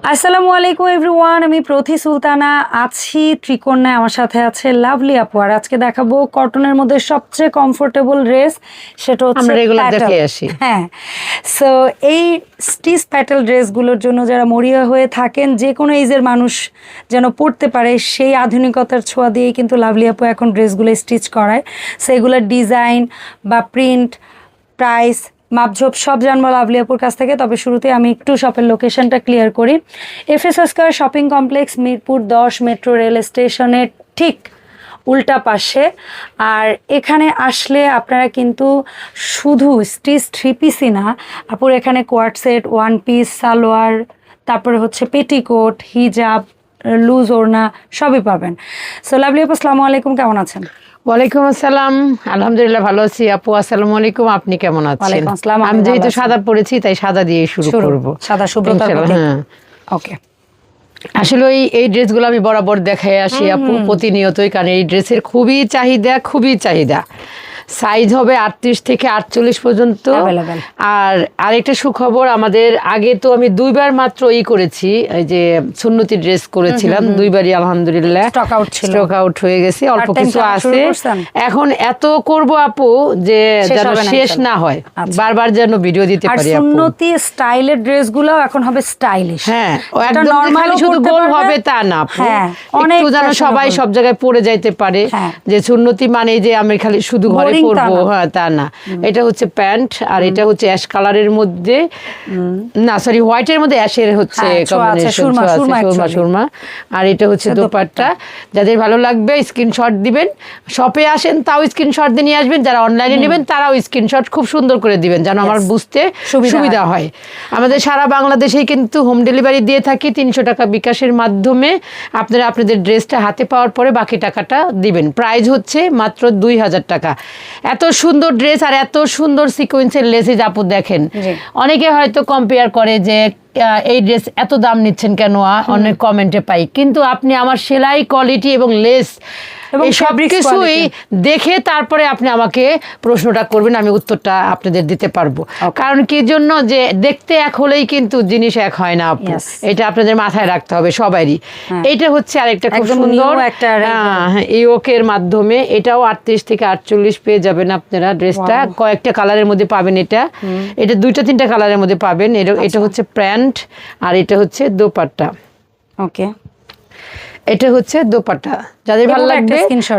আসসালামু আলাইকুম এভরিওয়ান আমি প্রথি সুলতানা আছি ত্রিকোণায়। আমার সাথে আছে লাভলি আপু। আর আজকে দেখাবো কটনের মধ্যে সবচেয়ে কমফোর্টেবল ড্রেস সেটা হচ্ছে আমরা regular দেখে আসি। হ্যাঁ। সো এই স্টিচ প্যাটেল ড্রেসগুলোর জন্য যারা মরিয়া হয়ে থাকেন যে কোনো এজের মানুষ যেন পড়তে পারে সেই আধুনিকতার ছোঁয়া দিয়েই কিন্তু লাভলি আপু এখন ড্রেসগুলো স্টিচ করায়। সেগুলোর ডিজাইন বা প্রিন্ট প্রাইস মাপঝোপ সব জানব লাভলি আপুর কাছ থেকে, তবে শুরুতে আমি একটু শপের লোকেশনটা ক্লিয়ার করি। F S square shopping complex Mirpur দশ মেট্রো রেল স্টেশনের ঠিক উল্টা পাশে। আর এখানে আসলে আপনারা কিন্তু শুধু স্টিচ থ্রি পিসই না, আপুর এখানে কোয়ার্ট সেট ওয়ান পিস সালোয়ার, তারপরে হচ্ছে পেটিকোট হিজাব লুজ ওড়না সবই পাবেন। সো লাভলি আপু, আসসালামু আলাইকুম, কেমন আছেন? ওয়ালাইকুম আসসালাম। আলহামদুলিল্লাহ ভালো আছি। আপু আসসালামু আলাইকুম। আপনি কেমন আছেন? আমি যেহেতু সাদা পড়েছি তাই সাদা দিয়ে শুরু শুরু। করব। সাদা শুভ্রতা হ্যাঁ। ওকে। আসলে ওই এই ড্রেসগুলো আমি বরাবর দেখাই আসি আপু প্রতিনিয়তই কারণ এই ড্রেসের খুবই চাহিদা খুবই চাহিদা। সাইজ হবে আটত্রিশ থেকে আটচল্লিশ পর্যন্ত। আর আরেকটা সুখবর আমাদের আগে তো আমি দুইবার মাত্র ই করেছি এই যে সুন্নতি ড্রেস করেছিলাম দুইবারই আলহামদুলিল্লাহ। স্টক আউট হয়ে গেছে অল্প কিছু আছে। এখন এত করব আপু যে যেন শেষ না হয়। আচ্ছা। বারবার যেন ভিডিও দিতে পারি আপু। সুন্নতি স্টাইলের ড্রেসগুলো এখন হবে স্টাইলিশ হ্যাঁ একদম ও শুধু গোল হবে তা না আপু। হ্যাঁ, একটু যেন সবাই সব জায়গায় পরে যাইতে পারে হ্যাঁ। যে সুন্নতি মানে যে আমি খালি শুধু ঘরে Boring পরবো হ্যাঁ তা না। এটা হচ্ছে প্যান্ট আর এটা হচ্ছে অ্যাশ কালারের মধ্যে না সরি হোয়াইটের মধ্যে অ্যাশের হচ্ছে হ্যাঁ, সুরমা, সুরমা আর এটা হচ্ছে দোপাট্টা। যাদের ভালো লাগবে স্ক্রিনশট দিবেন। শপে আসেন তাও স্ক্রিনশট দিয়ে নিয়ে আসবেন। যারা অনলাইনে নেবেন তারাও স্ক্রিনশট খুব সুন্দর করে দিবেন যেন আমার বুঝতে সুবিধা সুবিধা হয়। আমাদের সারা বাংলাদেশেই কিন্তু হোম ডেলিভারি দিয়ে থাকি তিনশো টাকা বিকাশের মাধ্যমে। আপনারা আপনাদের ড্রেসটা হাতে পাওয়ার পরে বাকি টাকাটা দিবেন। প্রাইস হচ্ছে মাত্র দুই হাজার টাকা। এত সুন্দর ড্রেস আর এত সুন্দর সিকোয়েন্সের লেসেজ আপু দেখেন। অনেকে হয়তো কম্পেয়ার করে যে এই ড্রেস এত দাম নিচ্ছেন কেন? অনেক কমেন্টে পাই। কিন্তু আপনি আমার সেলাই কোয়ালিটি এবং লেস সব কিছুই দেখে তারপরে আপনি আমাকে প্রশ্নটা করবেন আমি উত্তরটা আপনাদের দিতে পারব। কারণ কি জন্য যে দেখতে এক হলেই কিন্তু জিনিস এক হয় না আপু। এটা আপনাদের মাথায় রাখতে হবে সবারই। হ্যাঁ। এটা হচ্ছে আরেকটা খুব সুন্দর। একটা ইয়োকের মাধ্যমে এটাও আটত্রিশ থেকে আটচল্লিশ পেয়ে যাবেন আপনারা ড্রেসটা কয়েকটা কালারের মধ্যে পাবেন এটা। এটা দুইটা তিনটা কালারের মধ্যে পাবেন। এটা আচ্ছা। এটা হচ্ছে প্যান্ট আর এটা হচ্ছে দোপাট্টা। ওকে এটা হচ্ছে দোপাট্টা। যাদের ভালো লাগবে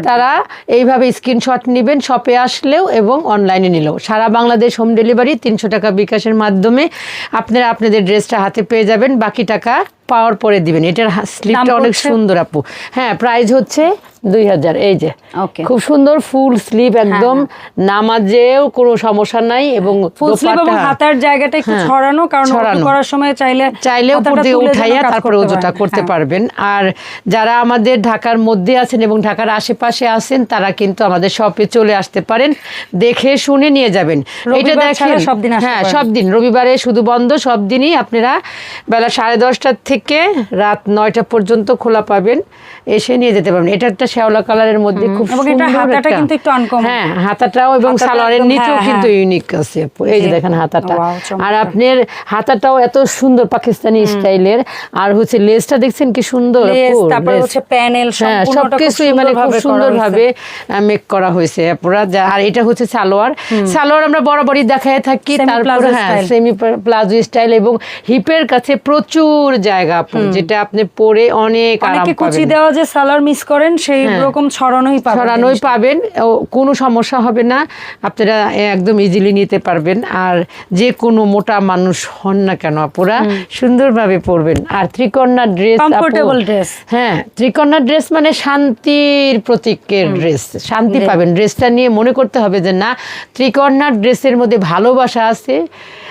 তারা এইভাবে স্ক্রিনশট নেবেন শপে আসলেও এবং অনলাইনে নিলেও। সারা বাংলাদেশ হোম ডেলিভারি তিনশো টাকা বিকাশের মাধ্যমে আপনারা আপনাদের ড্রেসটা হাতে পেয়ে যাবেন। বাকি টাকা পাওয়ার পরে দিবেন। এটার স্লিপটা অনেক সুন্দর আপু। হ্যাঁ প্রাইস হচ্ছে দুই হাজার। এই যে খুব সুন্দর ফুল স্লিপ একদম। নামাজেও কোনো সমস্যা নাই এবং ফুল স্লিভ এবং হাতার জায়গাটা একটু হ্যাঁ, ছড়ানো কারণ। করার সময় চাইলে চাইলে উপর দিয়ে উঠাইয়া তারপরে ওজোটা করতে হ্যাঁ। পারবেন। আর যারা আমাদের ঢাকার মধ্যে আছেন এবং ঢাকার আশেপাশে আছেন তারা কিন্তু আমাদের শপে চলে আসতে পারেন। দেখে শুনে নিয়ে যাবেন। সব দিন হ্যাঁ সব দিন রবিবারে শুধু বন্ধ সব দিনই আপনারা বেলা সাড়ে দশটার থেকে রাত নয়টা পর্যন্ত খোলা পাবেন এসে নিয়ে যেতে পারবেন। এটা একটা শ্যাওলা কালারের মধ্যে খুব হাতাটা কিন্তু একটু। হ্যাঁ হাতাটাও এবং সালোয়ারের নিচেও হ্যাঁ, কিন্তু হ্যাঁ। ইউনিক আছে। এই যে দেখেন হাতাটা। আর আপনার হাতাটাও এত সুন্দর পাকিস্তানি স্টাইলের। আর হচ্ছে লেসটা দেখছেন কি সুন্দর তারপরে। হচ্ছে প্যানেল হ্যাঁ সবকিছুই মানে খুব সুন্দরভাবে সুন্দর ভাবে মেক করা হয়েছে। পুরা আর এটা হচ্ছে সালোয়ার। সালোয়ার আমরা বরাবরই দেখায় থাকি তারপরে হ্যাঁ সেমি প্লাজো স্টাইল এবং হিপের কাছে প্রচুর জায়গা। আপু যেটা আপনি পরে অনেক আরাম অনেকে কুচি পাবেন। দেওয়া যে সালোয়ার মিস করেন সেই হ্যাঁ। রকম ছড়ানোই পাবেন। ছড়ানোই পাবেন কোনো সমস্যা হবে না আপনারা একদম ইজিলি নিতে পারবেন। আর যে কোনো মোটা মানুষ হন না কেন আপুরা সুন্দরভাবে পরবেন। আর ত্রিকন্যা ড্রেস Comfortable dress। হ্যাঁ ত্রিকন্যা ড্রেস মানে শান্তির প্রতীকের ড্রেস শান্তি পাবেন। ড্রেসটা নিয়ে মনে করতে হবে যে না ত্রিকন্যার ড্রেসের মধ্যে ভালোবাসা আছে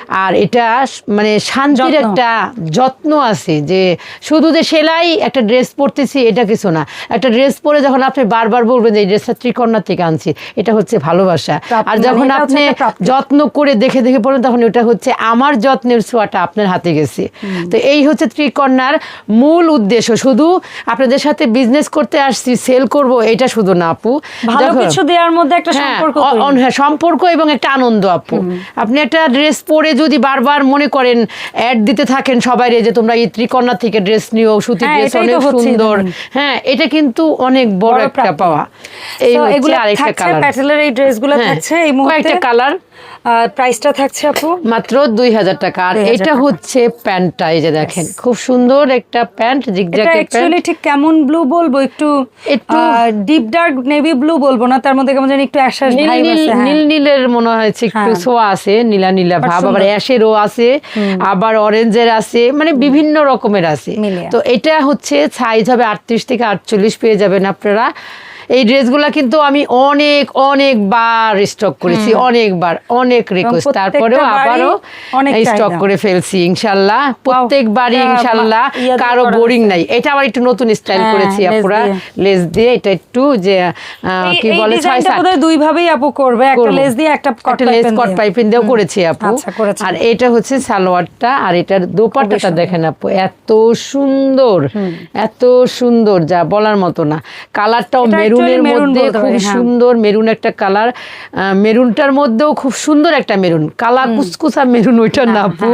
আর এটা মানে শান্তির একটা যত্ন আছে যে শুধু যে সেলাই একটা ড্রেস পরতেছি এটা কিছু না। একটা ড্রেস পরে যখন আপনি বারবার বলবেন যে এই ড্রেসটা ত্রিকন্যা থেকে আনছি এটা হচ্ছে ভালোবাসা। আর মানে যখন আপনি যত্ন করে দেখে দেখে পড়েন তখন ওটা হচ্ছে আমার যত্নের ছোঁয়াটা আপনার হাতে গেছে। তো এই হচ্ছে ত্রিকন্যার মূল উদ্দেশ্য। শুধু আপনাদের সাথে বিজনেস করতে আসছি সেল করব এটা শুধু না আপু। ভালো কিছু দেওয়ার মধ্যে একটা হ্যাঁ, সম্পর্ক হ্যাঁ, সম্পর্ক এবং একটা আনন্দ আপু। আপনি একটা ড্রেস পরে যদি বারবার মনে করেন অ্যাড দিতে থাকেন সবাই যে তোমরা এই ত্রিকন্যা থেকে ড্রেস নিও সুতির হ্যাঁ, ড্রেস অনেক সুন্দর। হ্যাঁ এটা কিন্তু অনেক বড় একটা পাওয়া। এই হচ্ছে এগুলো আরেকটা কালার প্যাটেলের এই ড্রেসগুলো থাকছে এই মুহূর্তে। একটা কালার প্রাইসটা থাকছে আপু? মাত্র দুই হাজার টাকা। আর এটা হচ্ছে প্যান্টটা এই যে দেখেন খুব সুন্দর একটা প্যান্ট অ্যাকচুয়ালি ঠিক কেমন ব্লু বলব? একটু একটু- ডিপ ডার্ক নেভি ব্লু বলব না তার মধ্যে কেমন জানি একটু অ্যাশাস নীল নীল হ্যাঁ। নীল নীলের মনে হয়েছে একটু হ্যাঁ। ছোঁয়া আছে নীলা নীলা ভাব আবার। অ্যাশেরও আছে আবার অরেঞ্জের আছে মানে বিভিন্ন রকমের আছে। তো এটা হচ্ছে সাইজ হবে আটত্রিশ থেকে আটচল্লিশ পেয়ে যাবেন আপনারা। এই ড্রেসগুলো কিন্তু আমি অনেক অনেকবার স্টক করেছি অনেকবার অনেক রিকোয়েস্ট তারপরেও আবারও স্টক করে ফেলছি ইনশাল্লাহ। প্রত্যেকবারই ইনশাল্লাহ কারও বোরিং নাই। এটা আবার একটু নতুন স্টাইল হ্যাঁ, করেছি আপুরা। লেস দিয়ে এটা একটু যে কি বলে ছয় সাত দুই ভাবেই আপু করবে। একটা লেস দিয়ে একটা কট লেস কট পাইপিং দিয়েও করেছি আপু। আচ্ছা, আর এটা হচ্ছে সালোয়ারটা আর এটার দোপাট্টাটা দেখেন আপু এত সুন্দর এত সুন্দর যা বলার মতো না। কালারটাও এটা মেরুনের মধ্যে খুব হ্যাঁ। সুন্দর মেরুন একটা কালার মেরুনটার মধ্যেও খুব সুন্দর একটা মেরুন কালা কুচকুচা মেরুন ওইটা না আপু।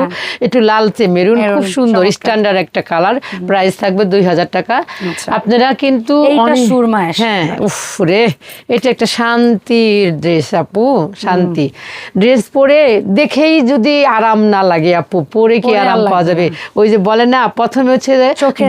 একটু লালচে মেরুন খুব সুন্দর স্ট্যান্ডার্ড একটা কালার প্রাইস থাকবে দুই হাজার টাকা। আচ্ছা। আপনারা কিন্তু। হ্যাঁ উফ রে এটা একটা শান্তির ড্রেস আপু শান্তি। ড্রেস পরে দেখেই যদি আরাম না লাগে আপু পরে কি আরাম পাওয়া যাবে? ওই যে বলে না প্রথমে হচ্ছে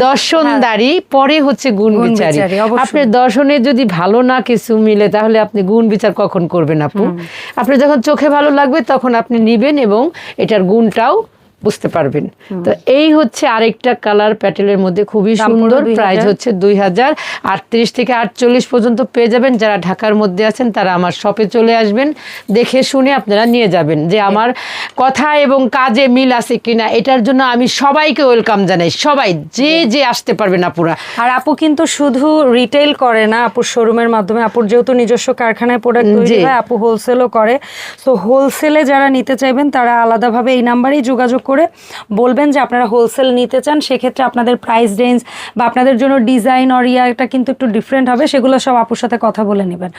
দর্শনদারি পরে হচ্ছে গুণ বিচারি, আপনার দর্শনে যদি ভালো না কিছু মিলে তাহলে আপনি গুণ বিচার কখন করবেন আপু? আপনি যখন চোখে ভালো লাগবে তখন আপনি নিবেন এবং এটার গুণটাও বুঝতে পারবেন। তো এই হচ্ছে আরেকটা কালার প্যাটেলের মধ্যে খুবই সুন্দর। প্রাইস হচ্ছে দুই হাজার। আটত্রিশ থেকে আটচল্লিশ পর্যন্ত পেয়ে যাবেন। যারা ঢাকার মধ্যে আছেন তারা আমার শপে চলে আসবেন। দেখে শুনে আপনারা নিয়ে যাবেন যে আমার কথা এবং কাজে মিল আছে কিনা। এটার জন্য আমি সবাইকে ওয়েলকাম জানাই। সবাই যে যে আসতে পারবেন আপুরা। আর আপু কিন্তু শুধু রিটেল করে না আপুর শোরুমের মাধ্যমে। আপুর যেহেতু নিজস্ব কারখানায় প্রোডাক্ট তৈরি। হয় আপু হোলসেলও করে। তো হোলসেলে যারা নিতে চাইবেন তারা আলাদাভাবে এই নাম্বারেই যোগাযোগ করে বলবেন যে আপনারা হোলসেল নিতে চান সেক্ষেত্রে আপনাদের প্রাইস রেঞ্জ বা আপনাদের জন্য ডিজাইন অর ইয়াটা কিন্তু একটু ডিফারেন্ট হবে সেগুলো সব আপুর সাথে কথা বলে নেবেন।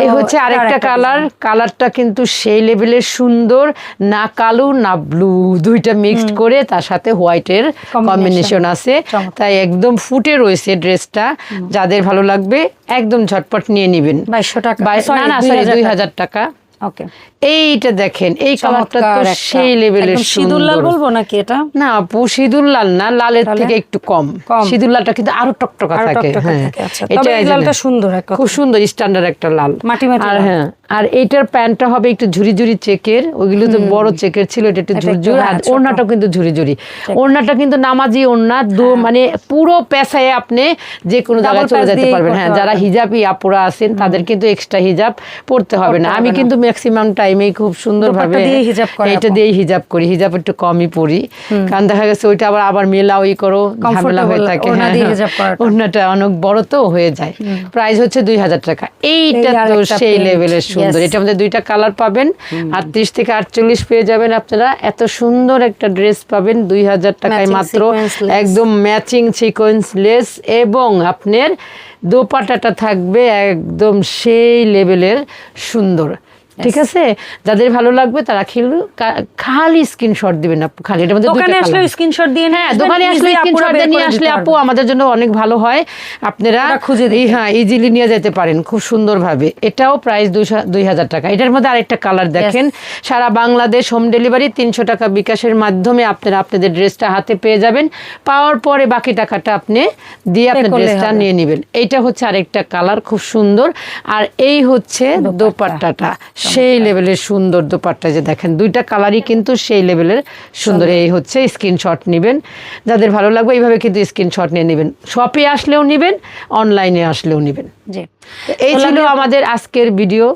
এই হচ্ছে আরেকটা কালার কালারটা কিন্তু সেই লেভেলের সুন্দর না কালো না ব্লু দুইটা মিক্সড করে তার সাথে হোয়াইটের কম্বিনেশন আছে। তাই একদম ফুটে রয়েছে ড্রেসটা যাদের ভালো লাগবে একদম ঝটপট নিয়ে নেবেন। বাইশশো টাকা। বাই- Sorry, না না সরি দুই হাজার টাকা। ওকে এইটা দেখেন এই কালারটা তো সেই লেভেলের একদম সিঁদুর লাল বলব নাকি এটা? না আপু সিঁদুর লাল না লালের থেকে একটু কম। কম। সিঁদুর লালটা কিন্তু আরও টকটকা থাকে হ্যাঁ। আচ্ছা। এটা লালটা সুন্দর খুব সুন্দর স্ট্যান্ডার্ড একটা লাল। মাটি মাটি আর হ্যাঁ আর এইটার প্যান্টটা হবে একটু ঝুরি ঝুরি চেকের ওইগুলো তো বড় চেকের ছিল এটা একটু ঝুরঝুর আর হ্যাঁ, ওড়নাটাও কিন্তু ঝুরি ঝুরি। ওড়নাটা কিন্তু নামাজি ওড়না দু মানে পুরো পেশায় আপনি যে কোনো জায়গায় চলে যেতে পারবেন। হ্যাঁ যারা। হিজাবি আপুরা আছেন তাদের কিন্তু এক্সট্রা হিজাব পড়তে হবে না। আমি কিন্তু ম্যাক্সিমাম টাইমেই খুব সুন্দরভাবে এটা। দিয়েই হিজাব করি। হিজাব একটু কমই পরি। কারণ দেখা গেছে ওইটা আবার আবার মেলাও ই করো ঝামেলা হয়ে থাকে। ওড়না হ্যাঁ, হ্যাঁ। অনেক বড় তো হয়ে যায়। প্রাইস হচ্ছে দুই হাজার টাকা। এইটা তো সেই লেভেলের সুন্দর। এটা আমাদের দুইটা কালার পাবেন। আটত্রিশ থেকে আটচল্লিশ পেয়ে যাবেন আপনারা। এত সুন্দর একটা ড্রেস পাবেন। দুই হাজার টাকায় মাত্র একদম ম্যাচিং সিকোয়েন্স লেস এবং আপনার দোপাটাটা থাকবে একদম সেই লেভেলের সুন্দর। ঠিক আছে? যাদের ভালো লাগবে তারা খেলু খালি স্ক্রিনশট দিবেন আপু খালি। এটার মধ্যে দোকানে আসলে স্ক্রিনশট দিয়ে হ্যাঁ দোকানে আসলে স্ক্রিনশট বের নিয়ে আসলে আপু আমাদের জন্য অনেক ভালো হয়। আপনারা খুঁজে দেখে। হ্যাঁ ইজিলি নিয়ে যেতে পারেন খুব সুন্দরভাবে। এটাও প্রাইস দুই হাজার টাকা। এটার মধ্যে আরেকটা কালার দেখেন। সারা বাংলাদেশ হোম ডেলিভারি তিনশো টাকা বিকাশের মাধ্যমে আপনারা আপনাদের ড্রেসটা হাতে পেয়ে যাবেন। পাওয়ার পরে বাকি টাকাটা আপনি দিয়ে আপনার ড্রেসটা নিয়ে নেবেন। এইটা হচ্ছে আরেকটা কালার খুব সুন্দর। আর এই হচ্ছে দোপাট্টাটা। সেই লেভেলের সুন্দর দোপাট্টা যে দেখেন দুইটা কালারই কিন্তু সেই লেভেলের সুন্দর। এই হচ্ছে স্ক্রিনশট নেবেন। যাদের ভালো লাগবে এইভাবে কিন্তু স্ক্রিনশট নিয়ে নেবেন। শপে আসলেও নেবেন অনলাইনে আসলেও নেবেন। জি। এই ছিল আমাদের আজকের ভিডিও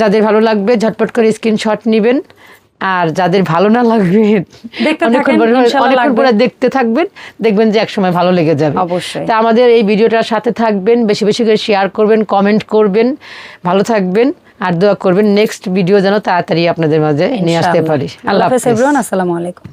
যাদের ভালো লাগবে ঝটপট করে স্ক্রিনশট নেবেন। আর যাদের ভালো না লাগবে অনেকক্ষণ অনেকক্ষণ। পরে দেখতে থাকবেন দেখবেন যে একসময় ভালো লেগে যাবে। অবশ্যই। তা আমাদের এই ভিডিওটার সাথে থাকবেন বেশি বেশি করে শেয়ার করবেন কমেন্ট করবেন। ভালো থাকবেন। আর দোয়া করবেন নেক্সট ভিডিও যেন তাড়াতাড়ি আপনাদের মাঝে নিয়ে আসতে। পারি আল্লাহ হাফেজ। আসসালামু আলাইকুম